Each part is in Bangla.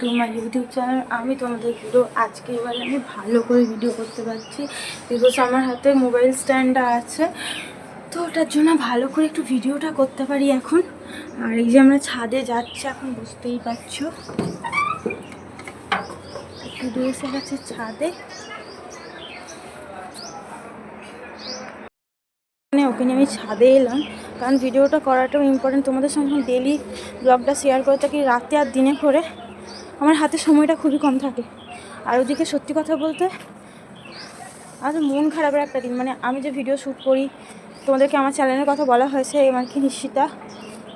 Two my YouTube channel. আমি তোমাদের ভিডিও আজকে এবার আমি ভালো করে ভিডিও করতে পারছি। বিকজ আমার হাতে মোবাইল স্ট্যান্ডটা আছে। তো ওটার জন্য ভালো করে একটু ভিডিওটা করতে পারি এখন। আর এই যে আমরা ছাদে যাচ্ছি এখন, বুঝতেই পারছ। ভিডিও এসে গেছে ছাদে। মানে ওকে আমি ছাদে এলাম। কারণ ভিডিওটা করাটাও ইম্পর্টেন্ট তোমাদের সঙ্গে ডেলি ব্লগটা শেয়ার করে থাকি রাতে আর দিনে করে। আমার হাতে সময়টা খুবই কম থাকে। আর ওদিকে সত্যি কথা বলতে, আজ মন খারাপের একটা দিন। মানে আমি যে ভিডিও শ্যুট করি, তোমাদেরকে আমার চ্যানেলের কথা বলা হয়েছে আমার কি নিশ্চিতা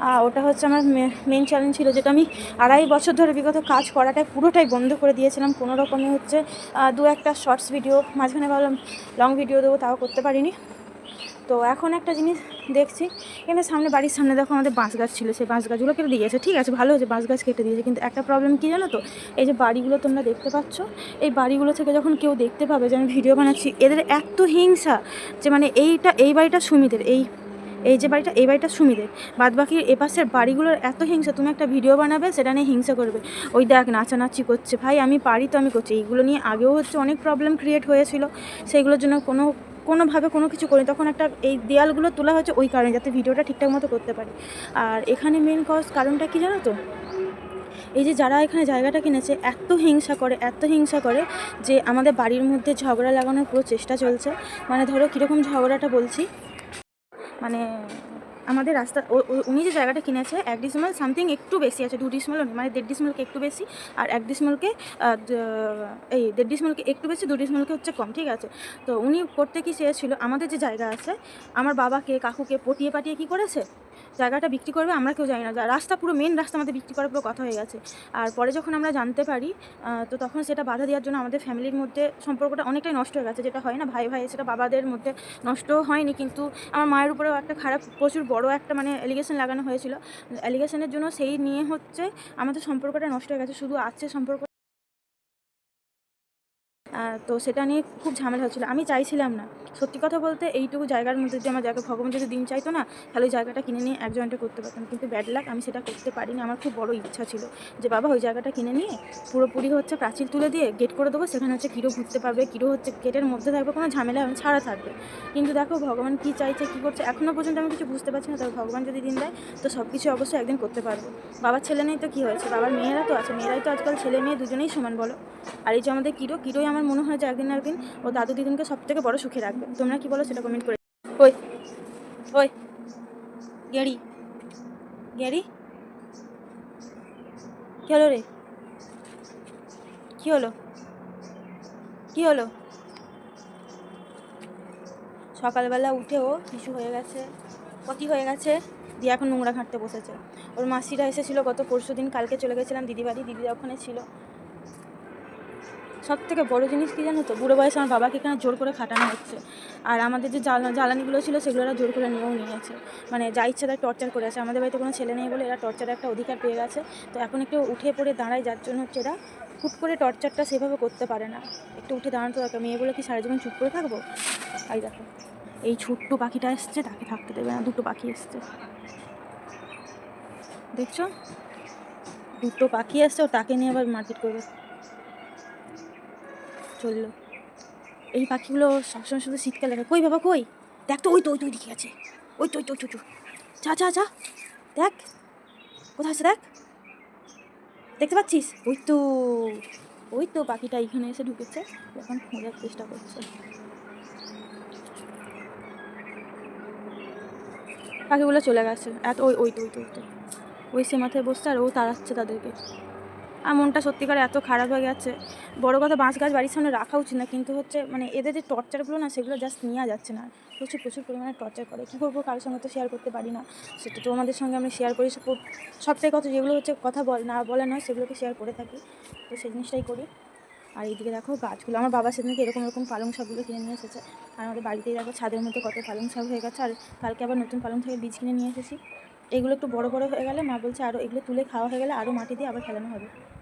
আর ওটা হচ্ছে আমার মেন চ্যালেঞ্জ ছিল, যেটা আমি আড়াই বছর ধরে বিগত কাজ করাটাই পুরোটাই বন্ধ করে দিয়েছিলাম। কোনো রকমে হচ্ছে দু একটা শর্টস ভিডিও মাঝখানে ভাবলাম লং ভিডিও দেবো, তাও করতে পারিনি। তো এখন একটা জিনিস দেখছি। এখানে সামনে বাড়ির সামনে দেখো আমাদের বাঁশ গাছ ছিল, সেই বাঁশ গাছগুলো কেটে দিয়েছে। ঠিক আছে, ভালো হয়েছে, বাঁশ গাছ কেটে দিয়েছে। কিন্তু একটা প্রবলেম কী জানো তো? এই যে বাড়িগুলো তোমরা দেখতে পাচ্ছ, এই বাড়িগুলো থেকে যখন কেউ দেখতে পাবে যে আমি ভিডিও বানাচ্ছি, এদের এত হিংসা যে মানে এইটা, এই বাড়িটা সুমিদের, এই এই যে বাড়িটা, এই বাড়িটা সুমিদের। বাদ বাকি এপাশের বাড়িগুলোর এত হিংসা, তুমি একটা ভিডিও বানাবে, সেটা নিয়ে হিংসা করবে। ওই দেখ, নাচানাচি করছে, ভাই আমি পারি তো আমি করছি। এইগুলো নিয়ে আগেও হচ্ছে অনেক প্রবলেম ক্রিয়েট হয়েছিল। সেইগুলোর জন্য কোনো কোনোভাবে কোনো কিছু করি তখন একটা এই দেয়ালগুলো তোলা হয়েছে ওই কারণে, যাতে ভিডিওটা ঠিকঠাক মতো করতে পারি। আর এখানে মেন কজ কারণটা কি জানো তো? এই যে যারা এখানে জায়গাটা কিনেছে, এত হিংসা করে, এত হিংসা করে যে আমাদের বাড়ির মধ্যে ঝগড়া লাগানোর পুরো চেষ্টা চলছে। মানে ধরো কীরকম ঝগড়াটা বলছি। মানে আমাদের রাস্তা উনি যে জায়গাটা কিনেছে, এক ডিসমাল সামথিং একটু বেশি আছে, দু ডিসমালও নেই মানে দেড় ডিসমালকে একটু বেশি, আর এক ডিসমালকে এই দেড় ডিসমালকে একটু বেশি, দু ডিসমালকে হচ্ছে কম, ঠিক আছে? তো উনি করতে কি চেয়েছিল, আমাদের যে জায়গা আছে, আমার বাবাকে, কাকুকে পটিয়ে পাটিয়ে কি করেছে? জায়গাটা বিক্রি করবে, আমরা কেউ জানি না রাস্তা পুরো মেন রাস্তা আমাদের বিক্রি করার পুরো কথা হয়ে গেছে। আর পরে যখন আমরা জানতে পারি তো তখন সেটা বাধা দেওয়ার জন্য আমাদের ফ্যামিলির মধ্যে সম্পর্কটা অনেকটাই নষ্ট হয়ে গেছে, যেটা হয় না, ভাই ভাই, সেটা বাবাদের মধ্যে নষ্ট হয়নি, কিন্তু আমার মায়ের উপরেও একটা খারাপ, প্রচুর বড় একটা মানে অ্যালিগেশন লাগানো হয়েছিল। অ্যালিগেশনের জন্য সেই নিয়ে হচ্ছে আমাদের সম্পর্কটা নষ্ট হয়ে গেছে। শুধু আছে সম্পর্ক তো সেটা নিয়ে খুব ঝামেলা হচ্ছিল। আমি চাইছিলাম না। সত্যি কথা বলতে এইটুকু জায়গার মধ্যে যদি আমার জায়গা ভগবান যদি দিন চাইতো না, তাহলে ওই জায়গাটা কিনে নিয়ে এক জয়েন্টে করতে পারতাম। কিন্তু ব্যাড লাক আমি সেটা করতে পারিনি। আমার খুব বড় ইচ্ছা ছিল যে, বাবা, ওই জায়গাটা কিনে নিয়ে পুরোপুরি হচ্ছে প্রাচীর তুলে দিয়ে গেট করে দেবো। সেখানে হচ্ছে কিরো ঘুরতে পারবে, কিরো হচ্ছে গেটের মধ্যে থাকবে, কোনো ঝামেলা ছাড়া থাকবে। কিন্তু দেখো, ভগবান কী চাইছে, কী করছে এখনও পর্যন্ত আমি কিছু বুঝতে পারছি না। তবে ভগবান যদি দিন দেয়, তো সব কিছু অবশ্যই একদিন করতে পারব। বাবার ছেলে নেই তো কী হয়েছে? বাবার মেয়েরা তো আছে। মেয়েরাই তো আজকাল ছেলে মেয়ে দুজনেই সমান বলো। আর এই যে আমাদের কিরো, কিরোই আমার মনে হয় যে একদিন একদিন ও দাদু দিদুনকে সব থেকে বড় সুখে রাখবে। তোমরা কি বলো সেটা কমেন্ট করে ওই ওই গেড়ি গেড়ি কী হলো রে? কী হলো? কী হলো? সকালবেলা উঠে ও কিছু হয়ে গেছে কতি হয়ে গেছে, দিয়ে এখন নোংরা ঘাঁটতে বসেছে। ওর মাসিরা এসেছিল গত পরশু দিন কালকে চলে গেছিলাম দিদি বাড়ি দিদিরা ওখানে ছিল। সব থেকে বড়ো জিনিস কী জানো তো? বুড়ো বয়সে আমার বাবাকে এখানে জোর করে খাটানো হচ্ছে? আর আমাদের যে জ্বালা, জ্বালানিগুলো ছিল সেগুলো এরা জোর করে নিয়েও নিয়েছে। মানে যা ইচ্ছা তাই টর্চার করে আছে। আমাদের বাড়িতে কোনো ছেলে নেই বলে এরা টর্চারের একটা অধিকার পেয়ে গেছে। তো এখন একটু উঠে পড়ে দাঁড়ায়, যার জন্য হচ্ছে এরা হুট করে টর্চারটা সেভাবে করতে পারে না। একটু উঠে দাঁড়াতে দরকার। মেয়েগুলো কি সারা জীবন চুপ করে থাকব? তাই দেখো। এই ছোট্ট পাখিটা এসছে, তাকে থাকতে দেবে না। দুটো পাখি এসছে। দেখছ? দুটো পাখি আসছে ও তাকে নিয়ে আবার মারপিট করবে। চলল। এই পাখিগুলো সবসময় শুধু শীতকালে থাকে। কই বাবা, কই? দেখ তো, ওই তো ওই তো ওইদিকে আছে। ওই তো ওই তো ওই তো যা যা যা। দেখ। কোথায় আছে, দেখ? দেখতে পাচ্ছিস? ওই তো ওই তো পাখিটা এখানে এসে ঢুকেছে। এখন খোঁজার চেষ্টা করছে। পাখিগুলো চলে গেছে। এত, ওই ওই তো ওই তো ওই তো। ওই সে মাথায় বসছে আর ও তাড়াচ্ছে তাদেরকে। আর মনটা সত্যিকার এত খারাপ হয়ে গেছে। বড় কথা বাঁশ গাছ বাড়ির সামনে রাখা উচিত না, কিন্তু হচ্ছে মানে এদের যে টর্চারগুলো না, সেগুলো জাস্ট নেওয়া যাচ্ছে না। প্রচুর প্রচুর পরিমাণে টর্চার করে। কী করব? কারোর সঙ্গে তো শেয়ার করতে পারি না। সেটা তো আমাদের সঙ্গে আমি শেয়ার করি। সব- সবথেকে কথা যেগুলো হচ্ছে কথা বল না বলে নয়, সেগুলোকে শেয়ার করে থাকি। তো সেই জিনিসটাই করি। আর এইদিকে দেখো গাছগুলো। আমার বাবা সেদিনকে এরকম এরকম পালং শাকগুলো কিনে নিয়ে এসেছে। আর আমাদের বাড়িতেই দেখো ছাদের মধ্যে কত পালং শাক হয়ে গেছে। আর কালকে আবার নতুন পালং শাকের বীজ কিনে নিয়ে এসেছি। এগুলো একটু বড় বড় হয়ে গেলে মা বলছে আরও এগুলো তুলে খাওয়া হয়ে গেলে আরও মাটি দিয়ে আবার ফেলানো হবে।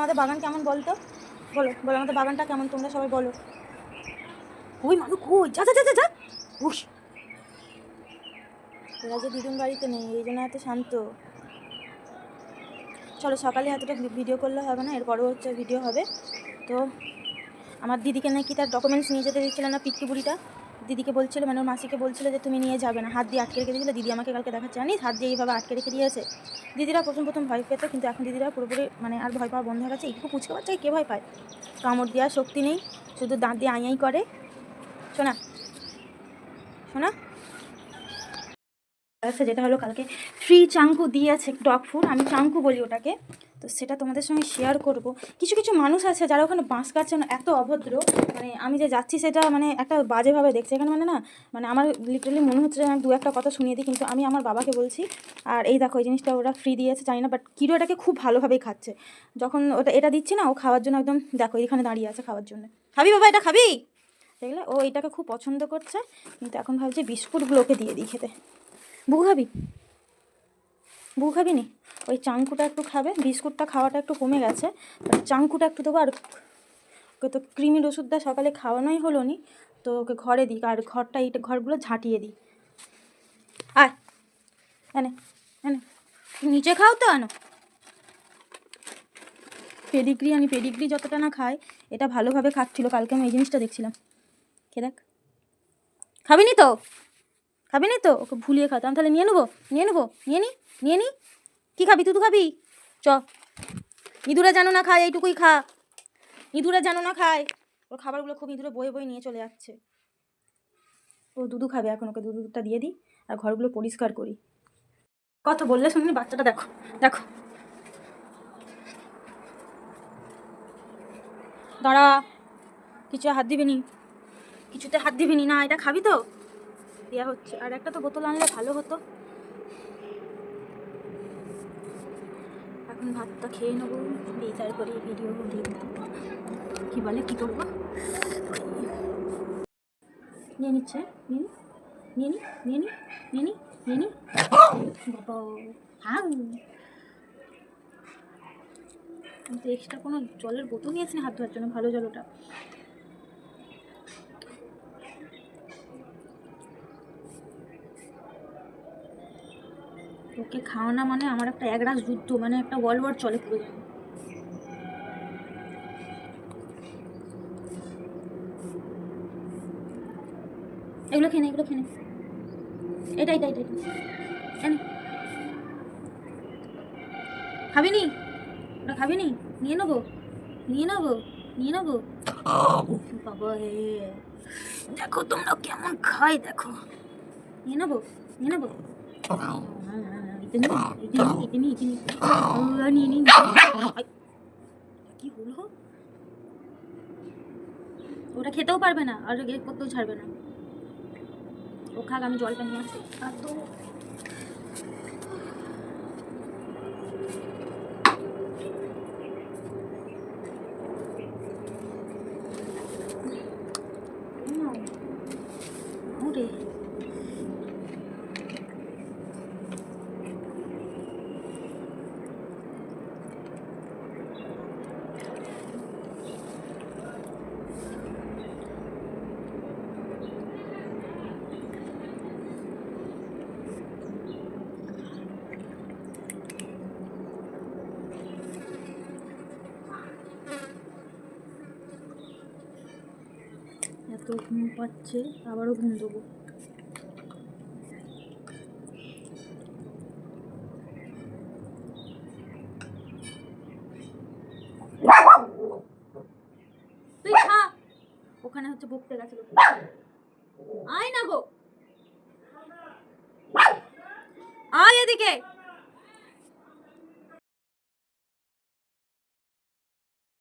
আমাদের বাগান কেমন বলতো? বলো বলো আমাদের বাগানটা কেমন? তোমরা সবাই বলো। ওই মানু কই? যা যা যা যা উস ওরা যে দিদুন বাড়িতে নেই, এই জন্য এত শান্ত। চলো, সকালে এতটা ভিডিও করলে হবে না, এরপরও হচ্ছে ভিডিও হবে। তো, আমার দিদিকে নাকি তার ডকুমেন্টস নিয়ে যেতে দিচ্ছিল না পিটকি বুড়িটা দিদিকে বলছিল মানে ওর মাসিকে বলছিল যে তুমি নিয়ে যাবে না। হাত দিয়ে আটকে রেখে দিয়েছিল, দিদি আমাকে কালকে দেখাচ্ছে, জানিস? হাত দিয়ে এইভাবে আটকে রেখে দিয়েছে। দিদিরা প্রথম প্রথম ভয় পেত, কিন্তু এখন দিদিরা পুরোপুরি মানে আর ভয় পাওয়া বন্ধ হয়ে গেছে। একটু পুচকে বাচ্চাকে কে ভয় পায়? কামড় দেওয়ার শক্তি নেই, শুধু দাঁত দিয়ে আই আই করে। শোনা শোনা? আচ্ছা যেটা হলো, কালকে ফ্রি চাঙ্কু দিয়েছে ডগ ফুড আমি চাঙ্কু বলি ওটাকে। তো সেটা তোমাদের সঙ্গে শেয়ার করব। কিছু কিছু মানুষ আছে যারা ওখানে বাঁশ কাটছে না এত অভদ্র মানে আমি যে যাচ্ছি সেটা মানে একটা বাজেভাবে দেখছে। এখানে মানে না মানে আমার লিটারালি মনে হচ্ছে যে আমি দু একটা কথা শুনিয়ে দিই, কিন্তু আমি আমার বাবাকে বলছি, আর এই দেখো, এই জিনিসটা ওরা ফ্রি দিয়েছে, জানি না বাট কিরো এটাকে খুব ভালোভাবেই খাচ্ছে। যখন ওটা, এটা দিচ্ছি না, ও খাওয়ার জন্য একদম, দেখো এখানে দাঁড়িয়ে আছে খাওয়ার জন্য। খাবি বাবা, এটা খাবি? দেখলে, ও এটাকে খুব পছন্দ করছে, কিন্তু এখন ভাবছে বিস্কুটগুলোকে দিয়ে দিই খেতে। বউ খাবি? বউ খাবি নি? ওই চাঙ্কুটা একটু খাবে, বিস্কুটটা খাওয়াটা একটু কমে গেছে। চাঙ্কুটা একটু দেবো আর ওকে তো ক্রিমির ওষুধটা সকালে খাওয়ানোই হলো নি, তো ওকে ঘরে দিই, আর ঘরটা এইটা ঘরগুলো ঝাঁটিয়ে দিই। আয়, এনে এনে, নিচে খাও তো আনো পেডিগ্রি আমি পেডিগ্রি যতটা না খাই এটা ভালোভাবে খাচ্ছিল, কালকে আমি এই জিনিসটা দেখছিলাম। কে দেখ। খাবি নি তো? খাবি নি তো? ওকে ভুলিয়ে খাতাম তাহলে নিয়ে নেব? নিয়ে নেব? নিয়ে নি? নিয়ে নি? কী খাবি? তুই তো খাবি। চ। ইঁদুরে জানো না খায়, এইটুকুই খা। ইঁদুরে জানো না খায়। ওর খাবারগুলো খুব ইঁদুরে বয়ে বয়ে নিয়ে চলে যাচ্ছে। ও দুধু খাবে, এখন ওকে দুধটা দিয়ে দিই, আর ঘরগুলো পরিষ্কার করি। কত বললে শুনি বাচ্চাটা দেখো দেখো। দাঁড়া। কিছু হাত দিবি নি? কিছুতে হাত দিবি নি? না, এটা খাবি তো? দেওয়া হচ্ছে। আর একটা তো বোতল আনলে ভালো হতো। এখন ভাতটা খেয়ে নেব। দিয়ে তারপরে ভিডিও দিয়ে কী বলে, কী করব? নিয়ে নিচ্ছে, নিয়ে নি নিয়ে নি নিয়ে নি নিয়ে নি বাবা হ্যাঁ এক্সট্রা কোনো জলের বোতল নিয়ে আসিনি হাত ধোয়ার জন্য, ভালো জল ওটা ওকে খাওয়ানো মানে আমার একটা একরাশ যুদ্ধ মানে একটা ওয়ার্ল্ড ওয়ার চলে পুরো। এগুলো খেয়ে এগুলো খেয়ে নে। এটা এটা এটা। খাবি নি ওটা খাবি নি নিয়ে নেব? নিয়ে নেব? নিয়ে নেব? বাবা রে। দেখো তোমরা কেমন খাই দেখো। নিয়ে নেব? নিয়ে নেব? ইতিনি ইতিনি ইতিনি ইতিনি আল্লাহ নিয়ে কি হলো ওটা খেতেও পারবে না আর করতেও ছাড়বে না ও খাক আমি জলটা নিয়ে আসছি আর তো ওরে এত ঘুম পাচ্ছে, আবারও ঘুম দেবো। ওখানে হচ্ছে বকতে গেছিল আয় না গো! আয় এদিকে!